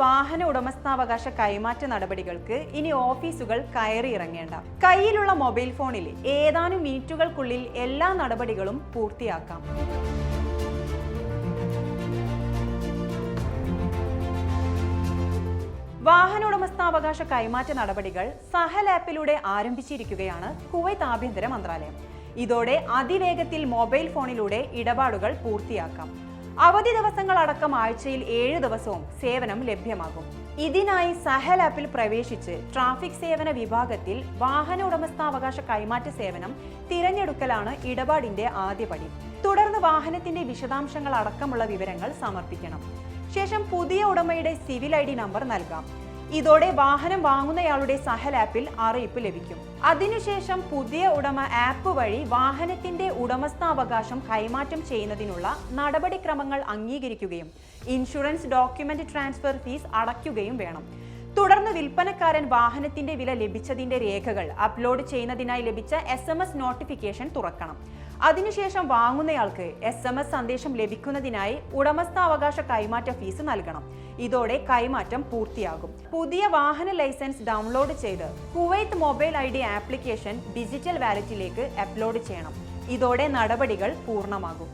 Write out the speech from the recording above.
വാഹന ഉടമസ്ഥാവകാശ കൈമാറ്റ നടപടികൾക്ക് ഇനി ഓഫീസുകൾ കയറി ഇറങ്ങേണ്ട കയ്യിലുള്ള മൊബൈൽ ഫോണിൽ ഏതാനും മിനിറ്റുകൾക്കുള്ളിൽ എല്ലാ നടപടികളും പൂർത്തിയാക്കാം. വാഹന ഉടമസ്ഥാവകാശ കൈമാറ്റ നടപടികൾ സഹൽ ആപ്പിലൂടെ ആരംഭിച്ചിരിക്കുകയാണ് കുവൈത്ത് ആഭ്യന്തര മന്ത്രാലയം. ഇതോടെ അതിവേഗത്തിൽ മൊബൈൽ ഫോണിലൂടെ ഇടപാടുകൾ പൂർത്തിയാക്കാം. അവധി ദിവസങ്ങളടക്കം ആഴ്ചയിൽ ഏഴ് ദിവസവും സേവനം ലഭ്യമാകും. ഇതിനായി സഹൽ ആപ്പിൽ പ്രവേശിച്ച് ട്രാഫിക് സേവന വിഭാഗത്തിൽ വാഹന ഉടമസ്ഥാവകാശ കൈമാറ്റ സേവനം തിരഞ്ഞെടുക്കലാണ് ഇടപാടിന്റെ ആദ്യപടി തുടർന്ന് വാഹനത്തിന്റെ വിശദാംശങ്ങൾ അടക്കമുള്ള വിവരങ്ങൾ സമർപ്പിക്കണം. ശേഷം പുതിയ ഉടമയുടെ സിവിൽ ഐ നമ്പർ നൽകാം. ഇതോടെ വാഹനം വാങ്ങുന്നയാളുടെ സഹൽ ആപ്പിൽ അറിയിപ്പ് ലഭിക്കും. അതിനുശേഷം പുതിയ ഉടമ ആപ്പ് വഴി വാഹനത്തിന്റെ ഉടമസ്ഥാവകാശം കൈമാറ്റം ചെയ്യുന്നതിനുള്ള നടപടിക്രമങ്ങൾ അംഗീകരിക്കുകയും ഇൻഷുറൻസ് ഡോക്യുമെന്റ് ട്രാൻസ്ഫർ ഫീസ് അടയ്ക്കുകയും വേണം. തുടർന്ന് വിൽപ്പനക്കാരൻ വാഹനത്തിന്റെ വില ലഭിച്ചതിന്റെ രേഖകൾ അപ്ലോഡ് ചെയ്യുന്നതിനായി ലഭിച്ച എസ് എം എസ് നോട്ടിഫിക്കേഷൻ തുറക്കണം. അതിനുശേഷം വാങ്ങുന്നയാൾക്ക് എസ് എം എസ് സന്ദേശം ലഭിക്കുന്നതിനായി ഉടമസ്ഥാവകാശ കൈമാറ്റ ഫീസ് നൽകണം. ഇതോടെ കൈമാറ്റം പൂർത്തിയാകും. പുതിയ വാഹന ലൈസൻസ് ഡൗൺലോഡ് ചെയ്ത് Kuwait mobile I D application digital വാലറ്റിലേക്ക് അപ്ലോഡ് ചെയ്യണം. ഇതോടെ നടപടികൾ പൂർണമാകും.